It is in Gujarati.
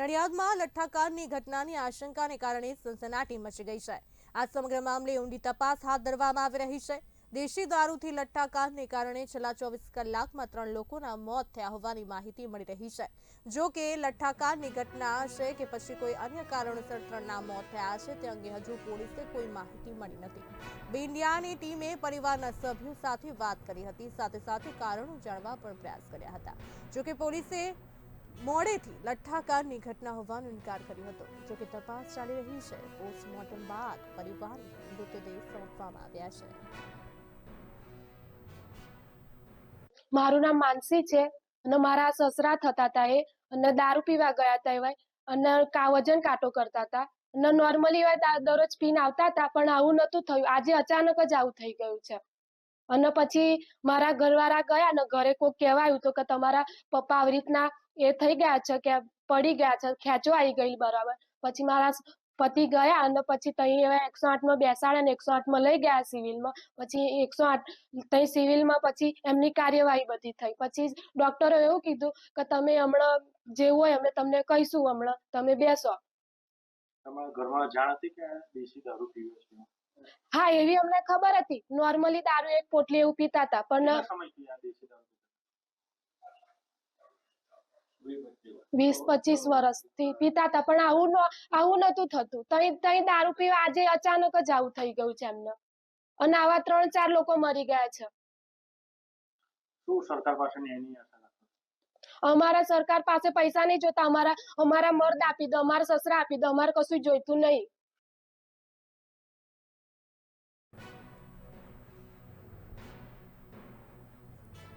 નડિયાદમાં લઠ્ઠાકારની ઘટનાની આશંકાને કારણે સનસનાટી મચી ગઈ છે. આ સમગ્ર મામલે ઊંડી તપાસ હાથ ધરવામાં આવી રહી છે. દેશી દારૂથી લઠ્ઠાકારને કારણે છેલ્લા ચોવીસ કલાકમાં ત્રણ લોકોના મોત થયા હોવાની માહિતી મળી રહી છે. જો કે લઠ્ઠાકારની ઘટના છે કે પછી કોઈ અન્ય કારણોસર ત્રણના મોત થયા છે, તે અંગે હજુ પોલીસે કોઈ માહિતી મળી નથી. બિંડિયાની ટીમે પરિવારના સભ્યો સાથે વાત કરી હતી, સાથે સાથે કારણો જાણવા પણ પ્રયાસ કર્યા હતા. જો કે પોલીસે મોડેથી લઠ્ઠાકારની ઘટના હોવાનો ઇનકાર કર્યો હતો. જો કે તપાસ ચાલી રહી છે, પોસ્ટમોર્ટમ બાદ પરિવારને મૃતદેહ સોંપવામાં આવ્યા છે. મારું નામ માનસી છે અને મારા સસરા થતા હતા એ અને દારૂ પીવા ગયા હતા એવાય અને કા વજન કાંટો કરતા હતા અને નોર્મલી એવા દરરોજ પીને આવતા હતા પણ આવું નતું થયું. આજે અચાનક જ આવું થઈ ગયું છે. અને પછી મારા ઘરવાળા ગયા ને ઘરે કોઈ કહેવાયું તો કે તમારા પપ્પા આવી રીતના એ થઈ ગયા છે કે પડી ગયા છે ખેંચો આવી ગઈ બરાબર. પછી મારા પતિ ગયા અને પછી તઈ એવા એકસો આઠમાં બેસાડ્યા ને એકસો આઠમાં લઈ ગયા સિવિલમાં. પછી એકસો આઠ, તઈ સિવિલમાં પછી એમની કાર્યવાહી બધી થઈ. પછી ડોક્ટરો એવું કીધું કે તમે હમણાં જેવું હોય અમે તમને કહીશું હમણાં. તમે બેસો. તમારા ઘરમાં જાણ હતી કે દેશી દારૂ પીવો છે? હા એવી અમને ખબર હતી. નોર્મલી દારૂ એક પોટલી એવું પીતા હતા પણ વીસ પચીસ વર્ષથી પીતા હતા પણ આવું આવું નતું થતું. તઈ તઈ દારૂ પીવા આજે અચાનક જ આવું થઈ ગયું છે એમને. અને આવા ત્રણ ચાર લોકો મરી ગયા છે? અમારા સરકાર પાસે પૈસા નહીં જોતા. અમારા અમારા મર્દ આપી દો અમારા સસરા આપી દો અમારે કશું જોઈતું નહીં.